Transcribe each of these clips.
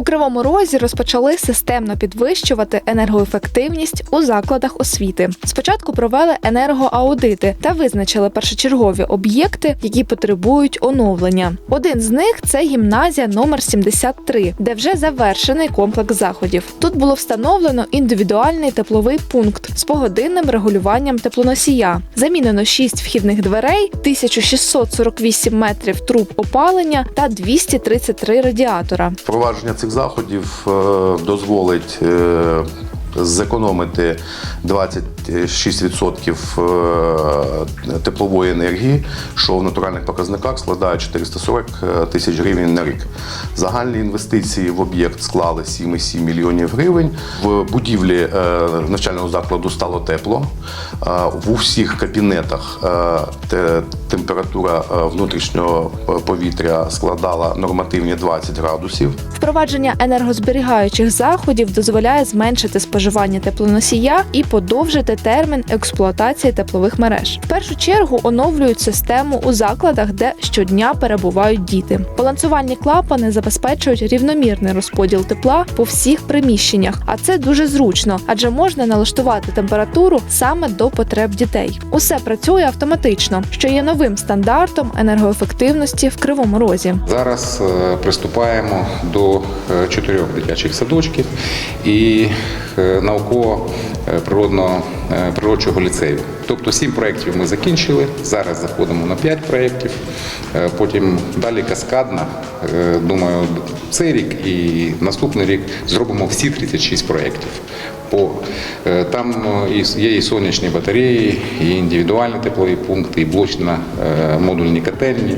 У Кривому Розі розпочали системно підвищувати енергоефективність у закладах освіти. Спочатку провели енергоаудити та визначили першочергові об'єкти, які потребують оновлення. Один з них це гімназія номер 73, де вже завершений комплекс заходів. Тут було встановлено індивідуальний тепловий пункт з погодинним регулюванням теплоносія. Замінено 6 вхідних дверей, 1648 метрів труб опалення та 233 радіатора. Впровадження цих заходів заходів е, дозволить е, зекономити 20 36% е, теплової енергії, що в натуральних показниках складає 440 е, тисяч гривень на рік. Загальні інвестиції в об'єкт склали 7,7 мільйонів гривень. В будівлі е, навчального закладу стало тепло. В усіх кабінетах температура внутрішнього повітря складала нормативні 20 градусів. Впровадження енергозберігаючих заходів дозволяє зменшити споживання теплоносія і подовжити термін експлуатації теплових мереж. В першу чергу оновлюють систему у закладах, де щодня перебувають діти. Балансувальні клапани забезпечують рівномірний розподіл тепла по всіх приміщеннях, а це дуже зручно, адже можна налаштувати температуру саме до потреб дітей. Усе працює автоматично, що є новим стандартом енергоефективності в кривому розі. Зараз е, приступаємо до е, чотирьох дитячих садочків і е, науково-природного е, природчого ліцею. Тобто сім проєктів ми закінчили. Зараз заходимо на п'ять проєктів. Е, Потім далі каскадно. Е, Думаю, цей рік і наступний рік зробимо всі 36 проєктів. По, е, там е, є і сонячні батареї, і індивідуальні теплові пункти, і блочно-модульні котельні.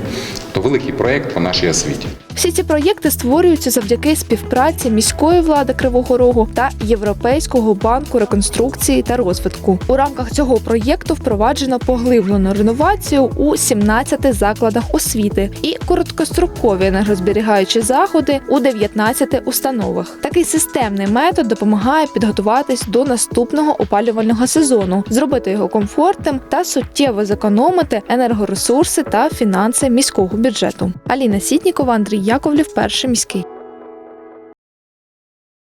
То великий проєкт по нашій освіті. Всі ці проєкти створюються завдяки співпраці міської влади Кривого Рогу та Європейського банку реконструкції та розвитку. У рамках цього проєкту впроваджено поглиблену реновацію у 17 закладах освіти і короткострокові енергозберігаючі заходи у 19 установах. Такий системний метод допомагає підготуватись до наступного опалювального сезону, зробити його комфортним та суттєво зекономити енергоресурси та фінанси міського бюджету. Аліна Сітнікова, Андрій Яковлів, перший міський.